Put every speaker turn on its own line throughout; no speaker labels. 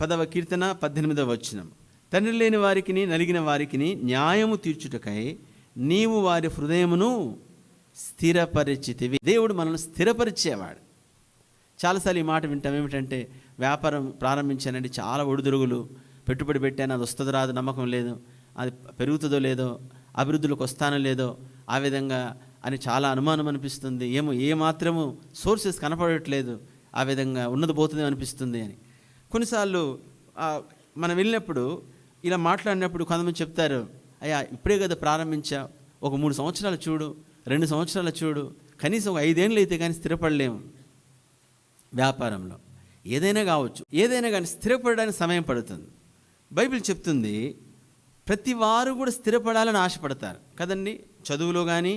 పదవ కీర్తన పద్దెనిమిదవ వచనం. తండ్రి లేని వారికిని నలిగిన వారికిని న్యాయము తీర్చుటకై నీవు వారి హృదయమును స్థిరపరిచితివి. దేవుడు మనల్ని స్థిరపరిచేవాడు. చాలాసార్లు ఈ మాట వింటాం. ఏమిటంటే వ్యాపారం ప్రారంభించానండి చాలా ఒడిదురుగులు పెట్టుబడి పెట్టాను అది వస్తుందో రాదు నమ్మకం లేదు. అది పెరుగుతుందో లేదో అభివృద్ధిలోకి వస్తానో లేదో ఆ విధంగా అని చాలా అనుమానం అనిపిస్తుంది. ఏమో ఏ మాత్రము సోర్సెస్ కనపడట్లేదు ఆ విధంగా ఉన్నది పోతుంది అనిపిస్తుంది అని. కొన్నిసార్లు మనం వెళ్ళినప్పుడు ఇలా మాట్లాడినప్పుడు కొంతమంది చెప్తారు అయ్యా ఇప్పుడే కదా ప్రారంభించా ఒక మూడు సంవత్సరాలు చూడు రెండు సంవత్సరాలు చూడు కనీసం ఒక ఐదేళ్ళు అయితే కానీ స్థిరపడలేము. వ్యాపారంలో. ఏదైనా కావచ్చు. ఏదైనా కానీ స్థిరపడడానికి సమయం పడుతుంది. బైబిల్ చెప్తుంది ప్రతి వారు కూడా స్థిరపడాలని ఆశపడతారు. కదండి? చదువులో కానీ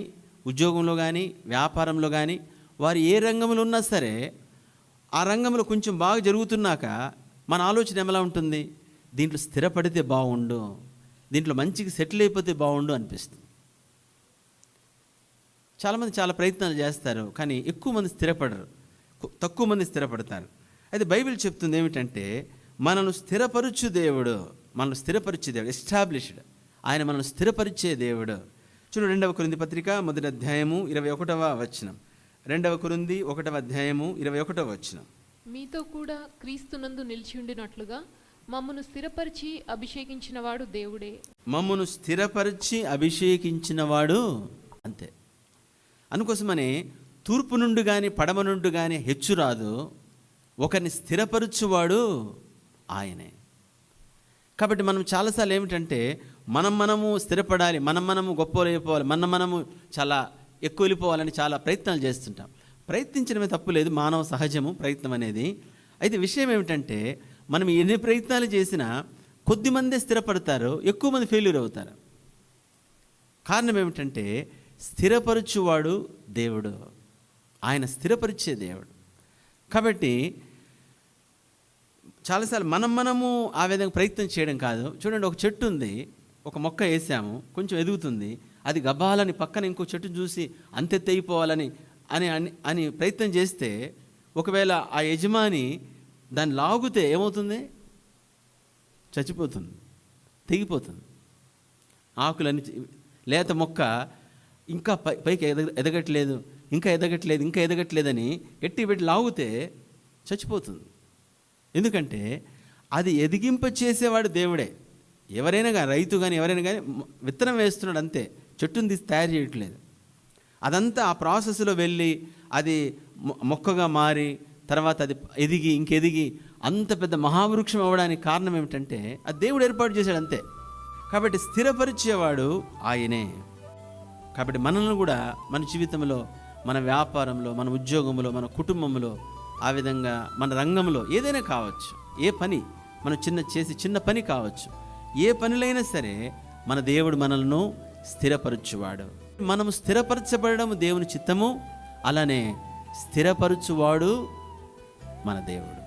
ఉద్యోగంలో కానీ వ్యాపారంలో కానీ వారు ఏ రంగంలో ఉన్నా సరే ఆ రంగంలో కొంచెం బాగా జరుగుతున్నాక మన ఆలోచన ఎలా ఉంటుంది? దీంట్లో స్థిరపడితే బాగుండు దీంట్లో మంచిగా సెటిల్ అయిపోతే బాగుండు అనిపిస్తుంది. చాలామంది చాలా ప్రయత్నాలు చేస్తారు కానీ ఎక్కువ మంది స్థిరపడరు తక్కువ మంది స్థిరపడతారు. అయితే బైబిల్ చెప్తుంది ఏమిటంటే మనను స్థిరపరచు దేవుడు మనల్ని స్థిరపరిచే దేవుడు ఎస్టాబ్లిష్డ్. ఆయన మనల్ని స్థిరపరిచే దేవుడు. చూడు రెండవ కురింది పత్రిక మొదటి అధ్యాయము ఇరవై ఒకటవ వచనం. రెండవ కురింది ఒకటవ అధ్యాయము ఇరవై ఒకటవ వచనం.
మీతో కూడా క్రీస్తునందు నిలిచి ఉండినట్లుగా మమ్మను స్థిరపరిచి అభిషేకించినవాడు దేవుడే.
మమ్మను స్థిరపరిచి అభిషేకించినవాడు అంతే. అందుకోసమనే తూర్పు నుండి కానీ పడమ నుండి కానీ హెచ్చు రాదు. ఒకరిని స్థిరపరచువాడు ఆయనే. కాబట్టి మనం చాలాసార్లు ఏమిటంటే మనం మనము స్థిరపడాలి మనం మనము గొప్ప అయిపోవాలి మనం మనము చాలా ఎక్కువ వెళ్ళిపోవాలని చాలా ప్రయత్నాలు చేస్తుంటాం. ప్రయత్నించడమే తప్పు లేదు మానవ సహజము ప్రయత్నం అనేది. అయితే విషయం ఏమిటంటే మనం ఎన్ని ప్రయత్నాలు చేసినా కొద్ది మందే స్థిరపడతారు ఎక్కువ మంది ఫెయిల్యూర్ అవుతారు. కారణం ఏమిటంటే స్థిరపరచువాడు దేవుడు. ఆయన స్థిరపరిచే దేవుడు. కాబట్టి చాలాసార్లు మనం మనము ఆ విధంగా ప్రయత్నం చేయడం కాదు. చూడండి ఒక చెట్టు ఉంది ఒక మొక్క వేసాము కొంచెం ఎదుగుతుంది అది గబ్బాలని పక్కన ఇంకో చెట్టు చూసి అంతెత్తు అని అని అని ప్రయత్నం చేస్తే ఒకవేళ ఆ యజమాని దాన్ని లాగితే ఏమవుతుంది? చచ్చిపోతుంది. తెగిపోతుంది. ఆకులన్నీ లేత మొక్క ఇంకా పై పైకి ఎదగ ఎదగట్లేదు ఇంకా ఎదగట్లేదు ఇంకా ఎదగట్లేదని ఎట్టి పెట్టి లాగితే చచ్చిపోతుంది. ఎందుకంటే అది ఎదిగింప చేసేవాడు దేవుడే. ఎవరైనా కానీ రైతు కానీ ఎవరైనా కానీ విత్తనం వేస్తున్నాడు అంతే. చెట్టుని తీసి తయారు చేయట్లేదు. అదంతా ఆ ప్రాసెస్లో వెళ్ళి అది మొ- మొక్కగా మారి తర్వాత అది ఎదిగి ఇంకెదిగి అంత పెద్ద మహావృక్షం అవ్వడానికి కారణం ఏమిటంటే అది దేవుడు ఏర్పాటు చేశాడు అంతే. కాబట్టి స్థిరపరిచేవాడు ఆయనే. కాబట్టి మనల్ని కూడా మన జీవితంలో మన వ్యాపారంలో మన ఉద్యోగంలో మన కుటుంబంలో ఆ విధంగా మన రంగంలో ఏదైనా కావచ్చు. ఏ పని మనం చిన్న చేసి చిన్న పని కావచ్చు. ఏ పనులైనా సరే మన దేవుడు మనల్ని స్థిరపరచువాడు. మనము స్థిరపరచబడడం దేవుని చిత్తము. అలానే స్థిరపరచువాడు మన దేవుడు.